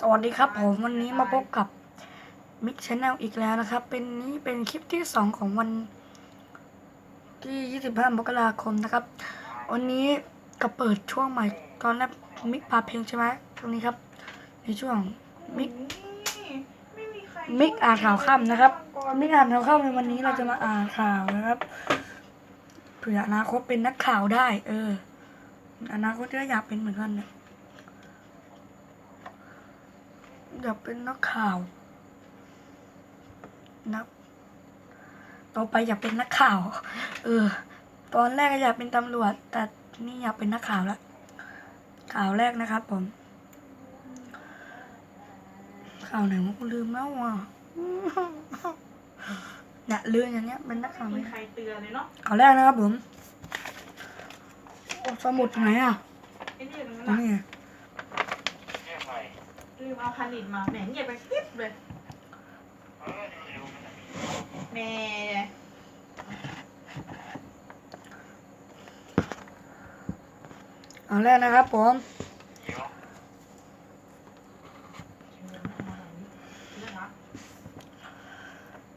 สวัสดีครับผมวันนี้มาพบกับมิกชแนลอีกแล้วนะครับ เป็นนี้เป็นคลิปที่สองของวันที่ 25 มกราคมนะครับ วันนี้ก็เปิดช่วงใหม่ตอนแรกมิกพาเพลงใช่ไหมตรงนี้ครับ ในช่วงมิกมิกอ่านข่าวค่ำนะครับมิกอ่านข่าวค่ำในวันนี้เราจะมาอ่านข่าวนะครับเผื่ออนาคตเป็นนักข่าวได้ เออ อนาคตก็อยากเป็นเหมือนกันเนี่ย อยากเป็นนักข่าวนักต่อไปอยากเป็นนักข่าว เออ ตอนแรกก็อยากเป็นตำรวจ แต่นี่อยากเป็นนักข่าวแล้วข่าวแรกนะครับผม ข่าวไหนวะกูลืมแล้วอะเนี่ยลืมอย่างเงี้ยเป็นนักข่าวไม่ไหมมีใครเตือนเลยเนาะข่าวแรกนะครับผมโอ้สมุดไหนอะไอ้นี่ตรงนั้น อัน น่ะ นี้ ลืมเอาคันดิดมาแหมเงียบไปปิ๊บเลยแหม่ข่าวแรกนะครับผม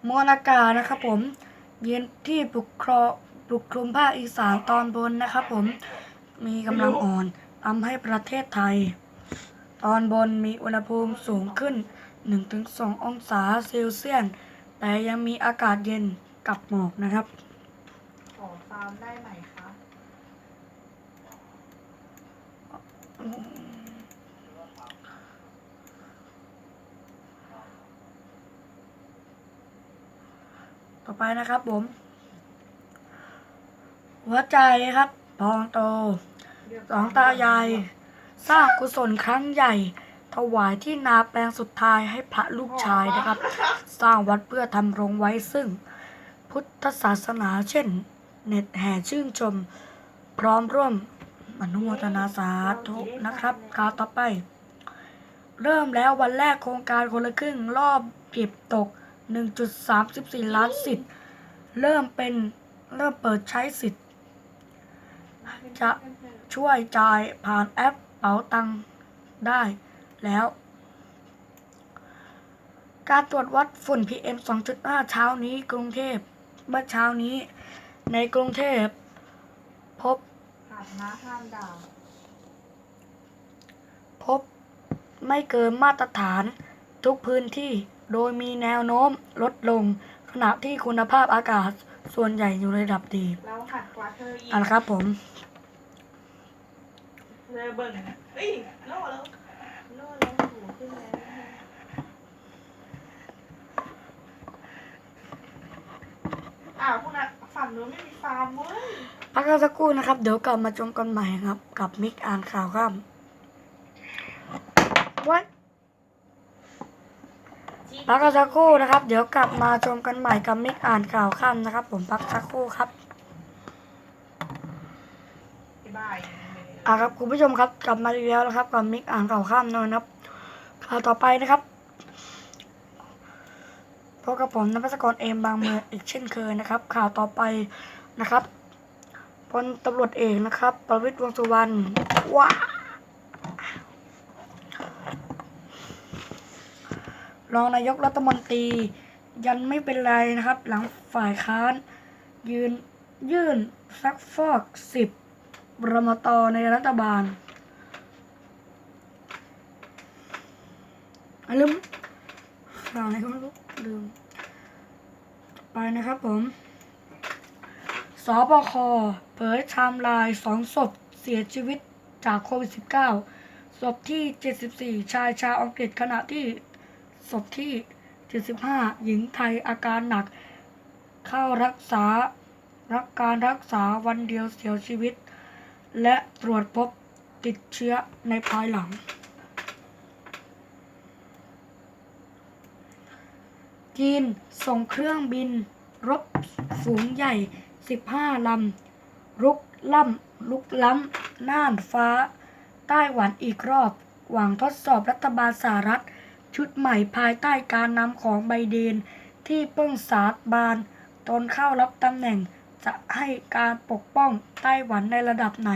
มวลอากาศนะครับผมเย็นที่ปกครองปกคลุมภาคอีสานตอนบนนะครับผมมีกำลังอ่อนทำให้ประเทศไทย ตอนบนมีอุณหภูมิสูงขึ้น 1-2 องศาเซลเซียส แต่ยังมีอากาศเย็นกับหมอกนะครับ ขอฟาร์มได้ไหมคะต่อไปนะครับผม หัวใจครับ พองโต สองตายาย สร้างกุศลครั้งใหญ่ ถวายที่นาแปลงสุดท้ายให้พระลูกชายนะครับ สร้างวัดเพื่อทำรงไว้ซึ่ง พุทธศาสนาเช่น เน็ตแห่ชื่นชม พร้อมร่วมอนุโมทนาสาธุนะครับข่าวต่อไป เริ่มแล้ววันแรกโครงการคนละครึ่งรอบเก็บตก 1.34 ล้านสิทธิ์ เริ่มเป็นเริ่มเปิดใช้สิทธิ์ จะช่วยจ่ายผ่านแอป เป๋าตังค์ได้แล้ว การตรวจวัดฝุ่น PM 2.5 เช้านี้กรุงเทพเมื่อเช้านี้ ในกรุงเทพพบผ่านมาห้ามด่าพบไม่เกินมาตรฐานทุกพื้นที่โดยมีแนวโน้มลดลง ขณะที่คุณภาพอากาศส่วนใหญ่อยู่ในระดับดีเราหัดกว่าเธออีกเอะครับผม เลยเบิ่งนะเอ้ยโล่แล้วโล่แล้วหูขึ้นแล้วอ้าวพวกนั้นฝั่งนู้นไม่มีฟาร์มเว้ยพักกันสักครู่นะครับ เดี๋ยวกลับมาชมกันใหม่ครับ กับมิกอ่านข่าวครับวัดพักกันสักครู่นะครับ เดี๋ยวกลับมาชมกันใหม่กับมิกอ่านข่าวค่ำนะครับ ผมพักสักครู่ครับ บ๊ายบาย อ่าครับคุณผู้ชมครับกลับมาอีกแล้วนะครับกับมิกอ่านข่าวค่ำนะครับข่าวต่อไปนะครับพบกับผมนภัสกรเอมบางเมืองอีกเช่นเคยนะครับ ข่าวต่อไปนะครับพลตำรวจเอกนะครับ ประวิตรวงสุวรรณว้ารองนายกรัฐมนตรี ยันไม่เป็นไรนะครับ หลังฝ่ายค้าน ยืนยื่นซักฟอกสิบ รมตในรัฐบาลอลืมข่าวอะไรก็ไม่รู้ลืมไปนะครับผมสบคเผยไทม์ไลน์สองศพเสียชีวิตจากโควิด -19 ศพที่ 74 ชายชาวอังกฤษขณะที่ศพที่ 75 หญิงไทยอาการหนัก เข้ารักษา รับการรักษาวันเดียวเสียชีวิต และตรวจพบติดเชื้อในภายหลัง จีนส่งเครื่องบินรบฝูงใหญ่ 15 ลำรุกล่ำลุกล้ำน่านฟ้า ไต้หวันอีกรอบ หวังทดสอบรัฐบาลสหรัฐ ชุดใหม่ภายใต้การนำของไบเดน ที่เพิ่งสาบาน ตนเข้ารับตำแหน่ง จะให้การปกป้องไต้หวันในระดับไหน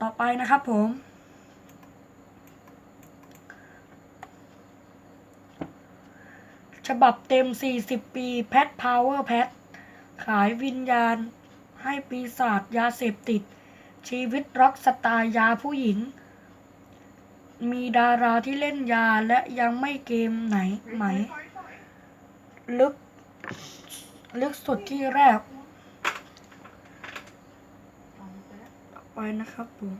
ต่อไปนะครับผม ฉบับเต็ม 40 ปีแพทพาวเวอร์แพทขายวิญญาณให้ปีศาจยาเสพติด ชีวิตร็อกสตาร์ยาผู้หญิง มีดาราที่เล่นยาและยังไม่เกมไหนไหม ลึก ลึกสุดที่แรก ไปนะครับผม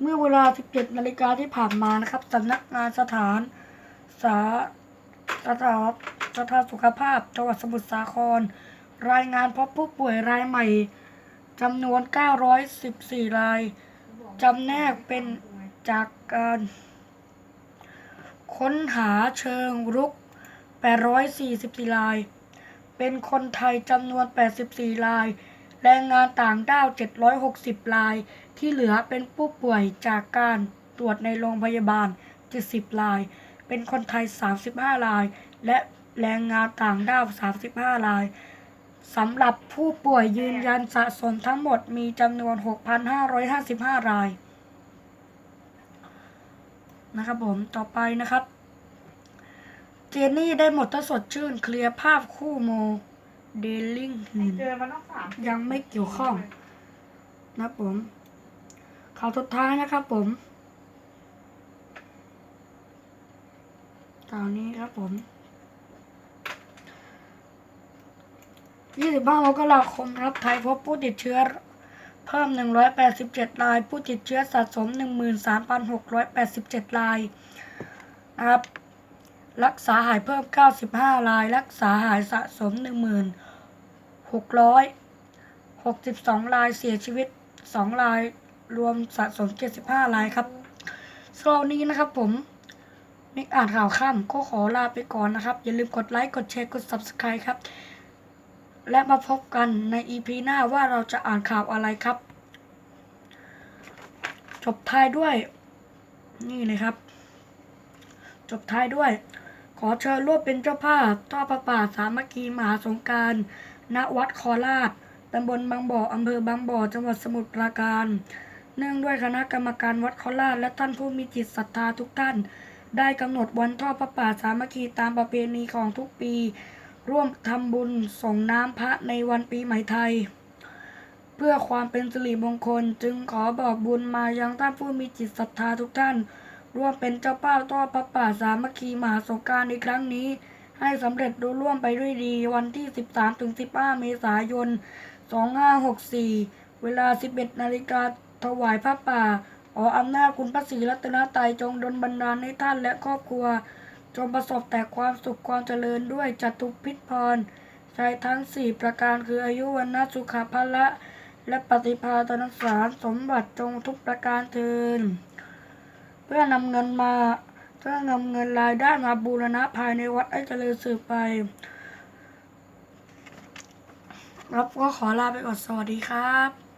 เมื่อเวลา 17 นาฬิกาที่ผ่านมานะครับสำนักงานสถาน สาสถานสถานสุขภาพจังหวัดสมุทรสาคร รายงานพบผู้ป่วยรายใหม่จำนวน 914 รายจำแนกเป็นจากการ ค้นหาเชิงรุก 844 ราย เป็นคนไทยจำนวน 84 ราย แรงงานต่างด้าว 760 ราย ที่เหลือเป็นผู้ป่วยจากการตรวจในโรงพยาบาล 70 ราย เป็นคนไทย 35 ราย และแรงงานต่างด้าว 35 รายสำหรับผู้ป่วยยืนยันสะสมทั้งหมดมีจำนวน 6,555 ราย นะครับผม ต่อไปนะครับ เจนนี่ได้หมดถ้าสดชื่นเคลียร์ภาพคู่โม เดลลิงหืนเจอมันต้องสามยังไม่เกี่ยวข้องนะครับผมข่าวสุดท้ายนะครับผมข่าวนี้ครับผม25มกราคมครับไทยพบผู้ติดเชื้อเพิ่ม 187 ราย ผู้ติดเชื้อสะสม 13,687 รายนะครับ รักษาหายเพิ่ม 95 ราย รักษาหายสะสม 1,662 ราย เสียชีวิต 2 ราย รวมสะสม 75 รายครับสำหรับวันนี้นะครับผมนิกอ่านข่าวค่ำก็ขอลาไปก่อนนะครับ อย่าลืมกดไลค์ กดแชร์ กด Subscribe ครับ และมาพบกันใน EP หน้าว่าเราจะอ่านข่าวอะไรครับ จบท้ายด้วย นี่เลยครับ จบท้ายด้วย ขอเชิญร่วมเป็นเจ้าภาพทอดประป่าสามัคคีมหาสงการณวัดคอราชตำบลบางบ่ออำเภอบางบ่อ จังหวัดสมุทรปราการ เนื่องด้วยคณะกรรมการวัดคอราชและท่านผู้มีจิตศรัทธาทุกท่าน ได้กำหนดวันทอดประป่าสามัคคีตามประเพณีของทุกปี ร่วมทำบุญส่งน้ำพระในวันปีใหม่ไทย เพื่อความเป็นสิริมงคลจึงขอบอกบุญมายังท่านผู้มีจิตศรัทธาทุกท่าน ร่วมเป็นเจ้าภาพทอพระป่าสามัคคีมหาสงการในครั้งนี้ ให้สำเร็จรุ่ร่วมไปด้วยดี วันที่ 13-15 เมษายน 2564 เวลา 11นาฬิกาถวายพระป่าขออำนาจคุณพระศรีรัตนตรัยจงดลบันดาลให้ท่านและครอบครัว จงประสบแต่ความสุขความเจริญด้วยจัตุพิษพรใช้ทั้ง4ประการคืออายุวันนสุขภาละ และปฏิภาตนสารสมบัติจงทุกประการเทิน พื่อนำเงินมาเพื่อนำเงินรายได้มาบูรณะภายในวัดให้เจริญสืบไป รับก็ขอลาไปก่อนสวัสดีครับ